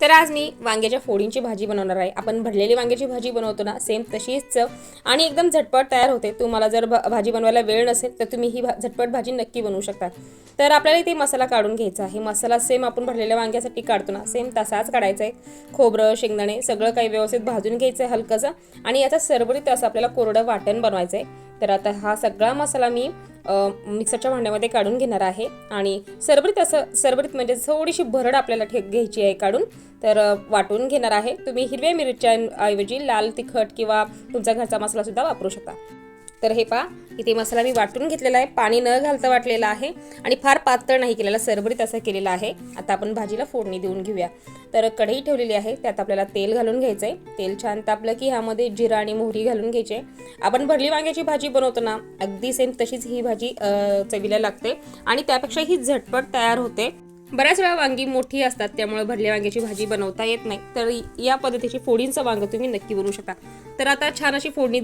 तर आज मी वांग्याच्या फोडींची भाजी बनवणार आहे. आपण भरलेली वांग्याची भाजी बनवतो ना सेम तशीच चव. आणि एकदम झटपट तयार होते. तुम्हाला जर भाजी बनवायला वेळ नसेल तर तुम्ही ही भा झटपट भाजी नक्की बनवू शकता. तर आपल्याला इथे मसाला काढून घ्यायचा आहे. मसाला सेम आपण भरलेल्या वांग्यासाठी काढतो ना सेम तसाच काढायचा आहे. खोबरं शेंगदाणे सगळं काही व्यवस्थित भाजून घ्यायचं आहे हलकंसं. आणि याचा सरबरीत असं आपल्याला कोरडं वाटण बनवायचं आहे. तर आता हा सगळा मसाला मी मिक्सरच्या भांड्यामध्ये काढून घेणार आहे. आणि सरबरीत असं सरबरीत म्हणजे थोडीशी भरड आपल्याला ठे घ्यायची आहे काढून. तर वाटून घेणार आहे. तुम्ही हिरव्या मिरच्या ऐवजी लाल तिखट किंवा तुमचा घरचा मसाला सुद्धा वापरू शकता. तर हे पहा इथे मसाला मी वाटून घेतलेला आहे. पाणी न घालता वाटलेला आहे आणि फार पातळ नाही केलेला सरबरीत असा केलेला आहे. आता आपण भाजीला फोडणी देऊन घेऊया. तर कढई ठेवलेली आहे त्यात आपल्याला तेल घालून घ्यायचं आहे तेल छान तापलं की ह्यामध्ये जिरा आणि मोहरी घालून घ्यायचे. आपण भरली वांग्याची भाजी बनवतो ना अगदी सेम तशीच ही भाजी चवीला लागते. आणि त्यापेक्षा ही झटपट तयार होते. बऱ्याच वेळा वांगी मोठी असतात त्यामुळे भरल्या वांग्याची भाजी बनवता येत नाही. तर या पद्धतीची फोडींचं वांग तुम्ही नक्की बनवू शकता. तर आता छान अशी फोडणी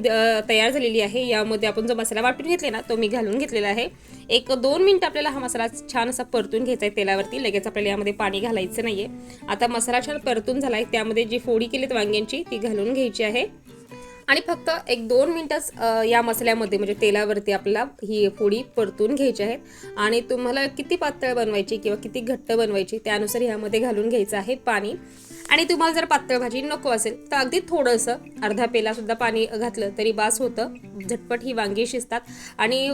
तयार झालेली आहे. यामध्ये आपण जो मसाला वाटून घेतले ना तो मी घालून घेतलेला आहे. एक दोन मिनटं आपल्याला हा मसाला छान असा परतून घ्यायचा आहे तेलावरती. लगेच आपल्याला यामध्ये पाणी घालायचं नाहीये. आता मसाला छान परतून झाला आहे त्यामध्ये जी फोडी केलीत वांग्यांची ती घालून घ्यायची आहे. आणि फक्त एक दोन मिनटंच या मसाल्यामध्ये म्हणजे तेलावरती आपल्याला ही फोडी परतून घ्यायची आहेत आणि तुम्हाला किती पातळ बनवायची किंवा किती घट्ट बनवायची त्यानुसार ह्यामध्ये घालून घ्यायचं आहे पाणी. आणि तुम्हाला जर पातळ भाजी नको असेल तर अगदी थोडंसं अर्धा पेलासुद्धा पाणी घातलं तरी बास होतं. झटपट ही वांगी शिजतात. आणि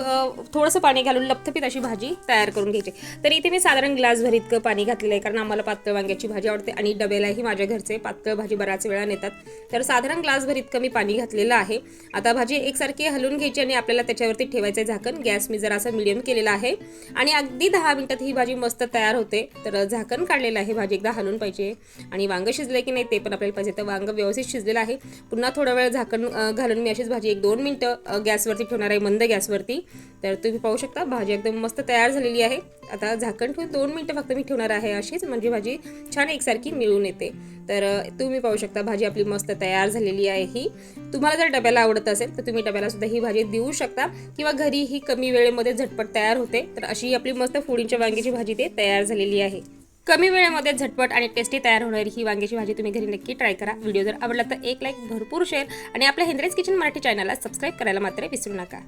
थोडंसं पाणी घालून लपथपीत अशी भाजी तयार करून घ्यायची. तर इथे मी साधारण ग्लासभर इतकं पाणी घातलेलं आहे कारण आम्हाला पातळ वांग्याची भाजी आवडते आणि डब्यालाही माझ्या घरचे पातळ भाजी बऱ्याच वेळा नेतात. तर साधारण ग्लासभर इतकं मी पाणी घातलेलं आहे. आता भाजी एकसारखी हलवून घ्यायची आणि आपल्याला त्याच्यावरती ठेवायचं आहे झाकण. गॅस मी जरा असं मिडियम केलेला आहे. आणि अगदी दहा मिनिटात ही भाजी मस्त तयार होते. तर झाकण काढलेलं आहे. भाजी एकदा हलून पाहिजे. आणि वांग शिजले की नाही ते पण आपल्याला पाहिजे. तर वांग व्यवस्थित शिजलेलं आहे. पुन्हा थोडा वेळ झाकण घालून मी अशीच भाजी एक दोन मिनटं गॅसवरती ठेवणार आहे मंद गॅसवरती. तर तुम्ही पाहू शकता भाजी एकदम मस्त तयार झालेली आहे. आता झाकण ठेवून दोन मिनटं फक्त मी ठेवणार आहे अशीच म्हणजे भाजी छान एकसारखी मिळून येते. तर तुम्ही पाहू शकता भाजी आपली मस्त तयार झालेली आहे ही. तुम्हाला जर डब्याला आवडत असेल तर तुम्ही डब्याला सुद्धा ही भाजी देऊ शकता. किंवा घरी ही कमी वेळेमध्ये झटपट तयार होते. तर अशी आपली मस्त फोडींच्या वांग्याची भाजी ते तयार झालेली आहे. कमी वेळेमध्ये झटपट आणि टेस्टी तयार होणारी ही वांग्याची भाजी तुम्ही घरी नक्की ट्राय करा. व्हिडिओ जर आवडला तर एक लाईक भरपूर शेअर आणि आपल्या हिंद्रेज किचन मराठी चॅनलला सबस्क्राईब करायला मात्र विसरू नका.